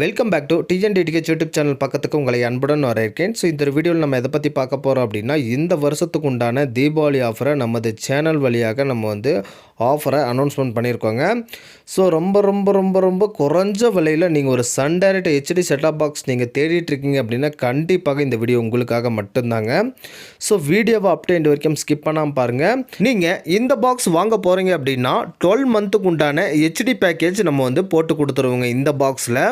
Welcome back to டிஎன்டிடிகேச் YouTube channel பக்கத்துக்கு உங்களை அன்புடன் வரவேற்கேன் ஸோ இந்த வீடியோவில் நம்ம எதை பற்றி பார்க்க போகிறோம் அப்படின்னா இந்த வருஷத்துக்கு உண்டான தீபாவளி ஆஃபரை நமது சேனல் வழியாக நம்ம வந்து ஆஃபரை அனௌன்ஸ்மெண்ட் பண்ணியிருக்கோங்க. ஸோ ரொம்ப ரொம்ப ரொம்ப ரொம்ப குறைஞ்ச விலையில் நீங்கள் ஒரு Sun Direct HD set top box நீங்கள் தேடிட்டுருக்கீங்க அப்படின்னா கண்டிப்பாக இந்த வீடியோ உங்களுக்காக மட்டும்தாங்க. ஸோ வீடியோவை அப்டே வரைக்கும் ஸ்கிப் பண்ணாமல் பாருங்கள் நீங்கள் இந்த பாக்ஸ் வாங்க போகிறீங்க அப்படின்னா டுவெல் மந்த்துக்கு உண்டான ஹெச்டி பேக்கேஜ் நம்ம வந்து போட்டு கொடுத்துருவோங்க இந்த பாக்ஸில்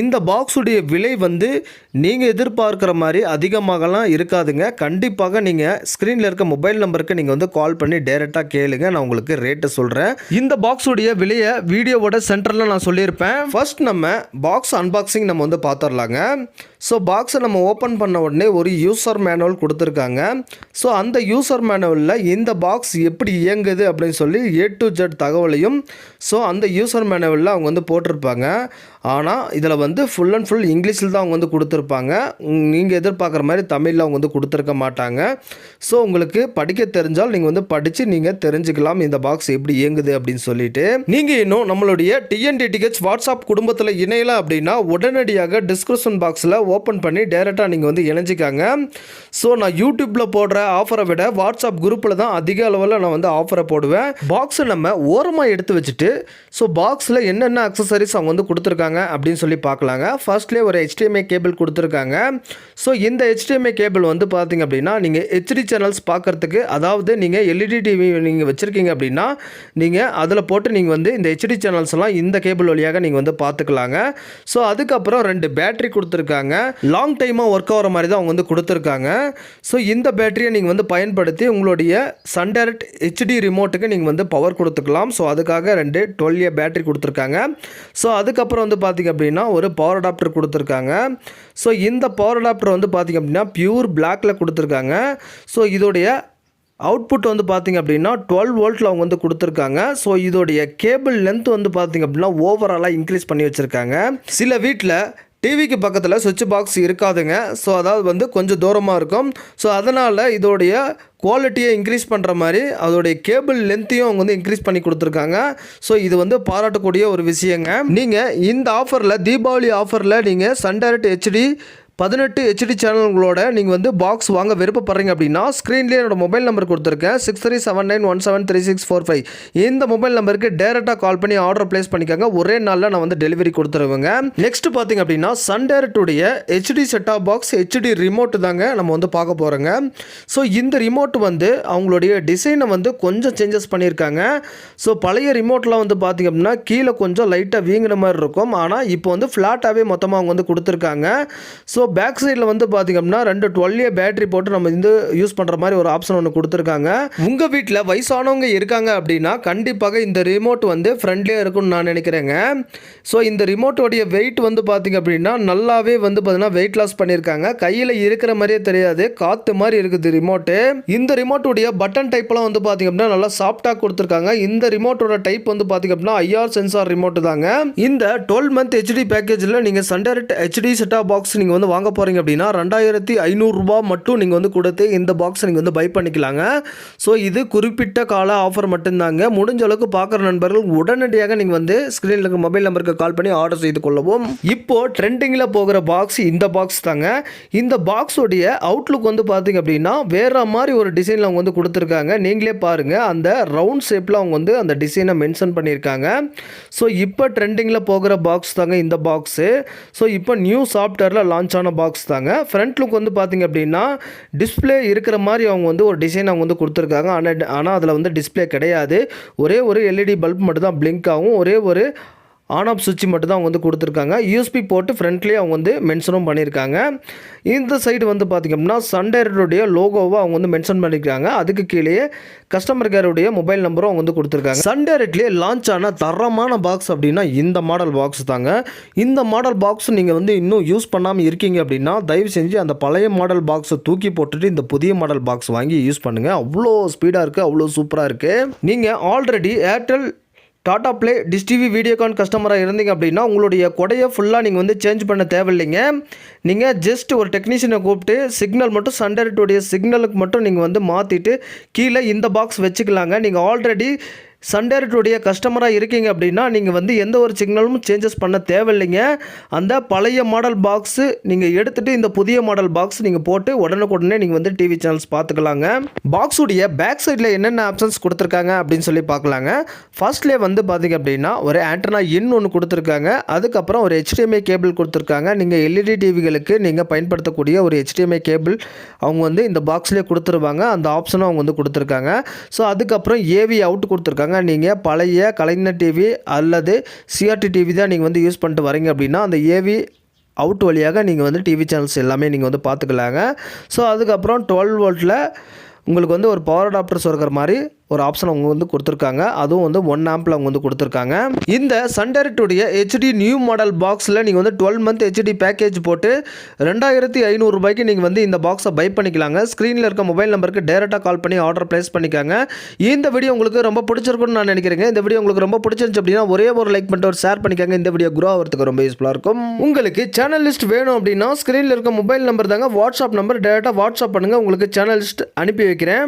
இந்த பாக்ஸுடைய விலை வந்து நீங்கள் எதிர்பார்க்குற மாதிரி அதிகமாகலாம் இருக்காதுங்க. கண்டிப்பாக நீங்கள் ஸ்க்ரீனில் இருக்க மொபைல் நம்பருக்கு நீங்கள் வந்து கால் பண்ணி டேரெக்டாக கேளுங்க. நான் உங்களுக்கு ரேட்டை சொல்கிறேன் இந்த பாக்ஸுடைய விலையை வீடியோவோட சென்டரில் நான் சொல்லியிருப்பேன். ஃபர்ஸ்ட் நம்ம பாக்ஸ் அன்பாக்சிங் நம்ம வந்து பார்த்துடலாங்க. ஸோ பாக்ஸை நம்ம ஓப்பன் பண்ண உடனே ஒரு யூசர் மேனுவல் கொடுத்துருக்காங்க. ஸோ அந்த யூசர் மேனுவலில் இந்த பாக்ஸ் எப்படி இயங்குது அப்படின்னு சொல்லி ஏ டு ஜெட் தகவலையும் ஸோ அந்த யூசர் மேனுவலில் அவங்க வந்து போட்டிருப்பாங்க. ஆனால் இதில் வந்து ஃபுல் அண்ட் ஃபுல் இங்கிலீஷில் தான் அவங்க வந்து கொடுத்துருப்பாங்க. நீங்கள் எதிர்பார்க்குற மாதிரி தமிழில் அவங்க வந்து கொடுத்துருக்க மாட்டாங்க. ஸோ உங்களுக்கு படிக்க தெரிஞ்சால் நீங்கள் வந்து படித்து நீங்கள் தெரிஞ்சுக்கலாம் இந்த பாக்ஸ் எப்படி இயங்குது அப்படின்னு சொல்லிட்டு. நீங்கள் இன்னும் நம்மளுடைய டிஎன்டிடிஹெச் வாட்ஸ்அப் குடும்பத்தில் இணையலாம் அப்படின்னா உடனடியாக டிஸ்கிரிப்ஷன் பாக்ஸில் ஓப்பன் பண்ணி டேரெக்டாக நீங்கள் வந்து இணைஞ்சிக்காங்க. ஸோ நான் யூடியூப்பில் போடுற ஆஃபரை விட வாட்ஸ்அப் குரூப்பில் தான் அதிக அளவில் நான் வந்து ஆஃபரை போடுவேன். பாக்ஸை நம்ம ஓரமாக எடுத்து வச்சுட்டு ஸோ பாக்ஸில் என்னென்ன அக்சசரிஸ் அவங்க வந்து கொடுத்துருக்காங்க அப்படின்னு சொல்லி பார்க்கலாங்க. ஃபர்ஸ்ட்லேயே ஒரு ஹெச்டிஎம்ஐ கேபிள் கொடுத்துருக்காங்க. ஸோ இந்த ஹெச்டிஎம்ஐ கேபிள் வந்து பார்த்தீங்க அப்படின்னா நீங்கள் ஹெச்டி சேனல்ஸ் பார்க்குறதுக்கு அதாவது நீங்கள் எல்இடி டிவி நீங்கள் வச்சுருக்கீங்க அப்படின்னா நீங்கள் அதில் போட்டு நீங்கள் வந்து இந்த ஹெச்டி சேனல்ஸ்லாம் இந்த கேபிள் வழியாக நீங்கள் வந்து பார்த்துக்கலாங்க. ஸோ அதுக்கப்புறம் ரெண்டு பேட்டரி கொடுத்துருக்காங்க. லாங் டைமாக ஒர்க் ஆகிற மாதிரி தான் அவங்க வந்து கொடுத்துருக்காங்க. ஸோ இந்த பேட்டரியை நீங்கள் வந்து பயன்படுத்தி உங்களுடைய சன் ஹெச்டி ரிமோட்டுக்கு நீங்கள் வந்து பவர் கொடுத்துக்கலாம். ஸோ அதுக்காக ரெண்டு டுவெல் ஏ பேட்டரி கொடுத்துருக்காங்க. ஸோ அதுக்கப்புறம் வந்து பார்த்திங்க அப்படின்னா ஒரு பவர் அடாப்டர் கொடுத்துருக்காங்க. ஸோ இந்த பவர் அடாப்டர் வந்து பார்த்திங்க அப்படின்னா பியூர் பிளாக்ல கொடுத்துருக்காங்க. ஸோ இதோடைய அவுட்புட் வந்து பார்த்திங்க அப்படின்னா டுவெல் வோல்ட்டில் அவங்க வந்து கொடுத்துருக்காங்க. ஸோ இதோடைய கேபிள் லென்த் வந்து பார்த்திங்க அப்படின்னா ஓவராலாக இன்க்ரீஸ் பண்ணி வச்சுருக்காங்க. சில வீட்டில் டிவிக்கு பக்கத்தில் சுவிட்ச் பாக்ஸ் இருக்காதுங்க. ஸோ அதாவது வந்து கொஞ்சம் தூரமாக இருக்கும். ஸோ அதனால் இதோடைய குவாலிட்டியை இன்க்ரீஸ் பண்ணுற மாதிரி அதோடைய கேபிள் லென்த்தையும் அவங்க வந்து இன்க்ரீஸ் பண்ணி கொடுத்துருக்காங்க. ஸோ இது வந்து பாராட்டக்கூடிய ஒரு விஷயங்க. நீங்கள் இந்த ஆஃபரில் தீபாவளி ஆஃபரில் நீங்கள் சன் டைரக்ட் ஹெச்டி பதினெட்டு ஹெச்டி சேனல்களோட நீங்கள் வந்து பாக்ஸ் வாங்க விருப்பப்படுறீங்க அப்படின்னா ஸ்க்ரீன்லேயே என்னோட மொபைல் நம்பர் கொடுத்துருக்கேன். Six three seven nine one seven three six four five இந்த மொபைல் நம்பருக்கு டேரெக்டாக கால் பண்ணி ஆர்டர் ப்ளேஸ் பண்ணிக்கோங்க. ஒரே நாளில் நான் வந்து டெலிவரி கொடுத்துருவேங்க. நெக்ஸ்ட் பார்த்தீங்க அப்படின்னா சண்டேரட்டுடைய HD set top box HD remote தாங்க நம்ம வந்து பார்க்க போகிறோங்க ஸோ இந்த ரிமோட் வந்து அவங்களுடைய டிசைனை வந்து கொஞ்சம் சேஞ்சஸ் பண்ணியிருக்காங்க. ஸோ பழைய ரிமோட்லாம் வந்து பார்த்திங்க அப்படின்னா கீழே கொஞ்சம் லைட்டாக வீங்கின மாதிரி இருக்கும். ஆனால் இப்போ வந்து ஃப்ளாட்டாகவே மொத்தமாக அவங்க வந்து கொடுத்துருக்காங்க. ஸோ பேக் சைடில் வந்து பார்த்திங்கன்னா அப்படின்னா ரெண்டு டுவெல் பேட்டரி போட்டு நம்ம வந்து யூஸ் பண்ணுற மாதிரி ஒரு ஆப்ஷன் ஒன்று கொடுத்துருக்காங்க. உங்கள் வீட்டில் வயசானவங்க இருக்காங்க அப்படின்னா கண்டிப்பாக இந்த ரிமோட் வந்து ஃப்ரெண்ட்லியாக இருக்கும்னு நான் நினைக்கிறேங்க. ஸோ இந்த ரிமோட்டோடைய வெயிட் வந்து பார்த்திங்க அப்படின்னா நல்லாவே வந்து பார்த்தீங்கன்னா வெயிட் லாஸ் பண்ணியிருக்காங்க. கையில் இருக்கிற மாதிரியே தெரியாது காற்று மாதிரி இருக்குது ரிமோட்டு இந்த ரிமோட்டுடைய பட்டன் டைப்லாம் வந்து பார்த்திங்க அப்படின்னா நல்லா சாஃப்டாக கொடுத்துருக்காங்க. இந்த ரிமோட்டோட டைப் வந்து பார்த்திங்க அப்படின்னா ஐஆர் சென்சார் ரிமோட் தாங்க. இந்த டுவெல் மந்த் ஹெச்டி பேக்கேஜில் நீங்கள் சன் ஹெச்டி செட்டாக பாக்ஸ் நீங்கள் வந்து வாங்க வாங்க போகிறீங்க அப்படின்னா ரெண்டாயிரத்தி ஐநூறுரூபா மட்டும் நீங்கள் வந்து கொடுத்து இந்த பாக்ஸை நீங்கள் வந்து பை பண்ணிக்கலாங்க. ஸோ இது குறிப்பிட்ட கால ஆஃபர் மட்டும்தாங்க. முடிஞ்ச அளவுக்கு பார்க்குற நண்பர்கள் உடனடியாக நீங்கள் வந்து ஸ்க்ரீனில் இருக்க மொபைல் நம்பருக்கு கால் பண்ணி ஆர்டர் செய்து கொள்ளவும். இப்போ ட்ரெண்டிங்கில் போகிற பாக்ஸ் இந்த பாக்ஸ் தாங்க. இந்த பாக்ஸோடைய அவுட்லுக் வந்து பார்த்தீங்க அப்படின்னா வேற மாதிரி ஒரு டிசைனில் அவங்க வந்து கொடுத்துருக்காங்க. நீங்களே பாருங்கள் அந்த ரவுண்ட் ஷேப்பில் அவங்க வந்து அந்த டிசைனை மென்ஷன் பண்ணியிருக்காங்க. ஸோ இப்போ ட்ரெண்டிங்கில் போகிற பாக்ஸ் தாங்க இந்த பாக்ஸு ஸோ இப்போ நியூ சாஃப்ட்வேரில் லான்ச் ஆன பாக்ஸ் தாங்க. ஃப்ரண்ட் லுக் வந்து பார்த்தீங்க அப்படின்னா டிஸ்பிளே இருக்கிற மாதிரி அவங்க வந்து ஒரு டிசைன் அவங்க வந்து கொடுத்துருக்காங்க. ஆனால் ஆனால் அதில் வந்து டிஸ்ப்ளே கிடையாது. ஒரே ஒரு எல்இடி பல்ப் மட்டும் தான் பிளிங்க் ஆகும். ஒரே ஒரு ஆன் ஆஃப் சுவிட்ச் மட்டும் தான் அவங்க வந்து கொடுத்துருக்காங்க. யூஎஸ்பி போட்டு ஃப்ரண்ட்லேயே அவங்க வந்து மென்ஷனும் பண்ணியிருக்காங்க இந்த சைடு வந்து பார்த்திங்க அப்படின்னா சண்டேருடைய லோகோவை அவங்க வந்து மென்ஷன் பண்ணியிருக்காங்க அதுக்கு கீழேயே கஸ்டமர் கேருடைய மொபைல் நம்பரும் அவங்க வந்து கொடுத்துருக்காங்க. சண்டேரட்லேயே லான்ச் ஆன தரமான பாக்ஸ் அப்படின்னா இந்த மாடல் பாக்ஸ் தாங்க. இந்த மாடல் பாக்ஸ் நீங்கள் வந்து இன்னும் யூஸ் பண்ணாமல் இருக்கீங்க அப்படின்னா தயவு செஞ்சு அந்த பழைய மாடல் பாக்ஸை தூக்கி போட்டுட்டு இந்த புதிய மாடல் பாக்ஸ் வாங்கி யூஸ் பண்ணுங்கள் அவ்வளோ ஸ்பீடாக இருக்குது அவ்வளோ சூப்பராக இருக்குது நீங்கள் already Airtel Tata Play Dish TV Videocon கஸ்டமராக இருந்தீங்க அப்படின்னா உங்களுடைய கொடையை ஃபுல்லாக நீங்கள் வந்து சேஞ்ச் பண்ண தேவையில்லைங்க. நீங்கள் ஜஸ்ட் ஒரு டெக்னீஷியனை கூப்பிட்டு சிக்னல் மட்டும் சண்டர்டுடைய சிக்னலுக்கு மட்டும் நீங்கள் வந்து மாற்றிட்டு கீழே இந்த பாக்ஸ் வச்சுக்கலாங்க. நீங்கள் ஆல்ரெடி சண்டேரட்டுடைய கஸ்டமராக இருக்கீங்க அப்படின்னா நீங்கள் வந்து எந்த ஒரு சிக்னலும் சேஞ்சஸ் பண்ண தேவையில்லைங்க. அந்த பழைய மாடல் பாக்ஸு நீங்கள் எடுத்துகிட்டு இந்த புதிய மாடல் பாக்ஸ் நீங்கள் போட்டு உடனுக்குடனே நீங்கள் வந்து டிவி சேனல்ஸ் பார்த்துக்கலாங்க. பாக்ஸுடைய பேக் சைடில் என்னென்ன ஆப்ஷன்ஸ் கொடுத்துருக்காங்க அப்படின்னு சொல்லி பார்க்கலாங்க. ஃபர்ஸ்ட்லேயே வந்து பார்த்தீங்க அப்படின்னா ஒரு ஆண்டனா இன் ஒன்று கொடுத்துருக்காங்க. அதுக்கப்புறம் ஒரு ஹெச்டிஎம்ஐ கேபிள் கொடுத்துருக்காங்க. நீங்கள் எல்இடி டிவிகளுக்கு நீங்கள் பயன்படுத்தக்கூடிய ஒரு ஹெச்டிஎம்ஐ கேபிள் அவங்க வந்து இந்த பாக்ஸ்லேயே கொடுத்துருவாங்க. அந்த ஆப்ஷனும் அவங்க வந்து கொடுத்துருக்காங்க. ஸோ அதுக்கப்புறம் ஏவி அவுட் கொடுத்துருக்காங்க. நீங்கள் பழைய கலைஞர் டிவி அல்லது சிஆர்டி டிவி தான் நீங்கள் வந்து யூஸ் பண்ணிட்டு வரீங்க அப்படின்னா அந்த ஏவி அவுட் வழியாக நீங்கள் வந்து டிவி சேனல்ஸ் எல்லாமே நீங்கள் வந்து பார்த்துக்கலாங்க. ஸோ அதுக்கப்புறம் டுவெல் வோல்ட்டில் உங்களுக்கு வந்து ஒரு பவர் அடாப்டர்ஸ் இருக்கிற மாதிரி ஒரு ஆப்ஷன் அவங்க வந்து கொடுத்துருக்காங்க. அதுவும் வந்து ஒன் ஆம்பில் அவங்க வந்து கொடுத்துருக்காங்க. இந்த சன்டைரக்டுடைய ஹெச்டி நியூ மாடல் பாக்ஸில் நீங்கள் வந்து டுவெல் மந்த் ஹெச்டி பேக்கேஜ் போட்டு ரெண்டாயிரத்தி ஐநூறுரூபாய்க்கு நீங்கள் வந்து இந்த பாக்ஸை பை பண்ணிக்கலாங்க. ஸ்க்ரீனில் இருக்க மொபைல் நம்பருக்கு டேரெக்டாக கால் பண்ணி ஆர்டர் ப்ளேஸ் பண்ணிக்காங்க. இந்த வீடியோ உங்களுக்கு ரொம்ப பிடிச்சிருக்குன்னு நான் நினைக்கிறேங்க. இந்த வீடியோ உங்களுக்கு ரொம்ப பிடிச்சிருந்துச்சு அப்படின்னா ஒரே ஒரு லைக் பண்ணிட்டு ஒரு ஷேர் பண்ணிக்காங்க. இந்த வீடியோ குரோ ஆகிறதுக்கு ரொம்ப யூஸ்ஃபுல்லாக இருக்கும். உங்களுக்கு சேனல் லிஸ்ட் வேணும் அப்படின்னா ஸ்க்ரீனில் இருக்க மொபைல் நம்பர் தாங்க வாட்ஸ்அப் நம்பர் டேரெக்டாக வாட்ஸ்அப் பண்ணுங்கள் உங்களுக்கு சேனல் லிஸ்ட் அனுப்பி வைக்கிறேன்.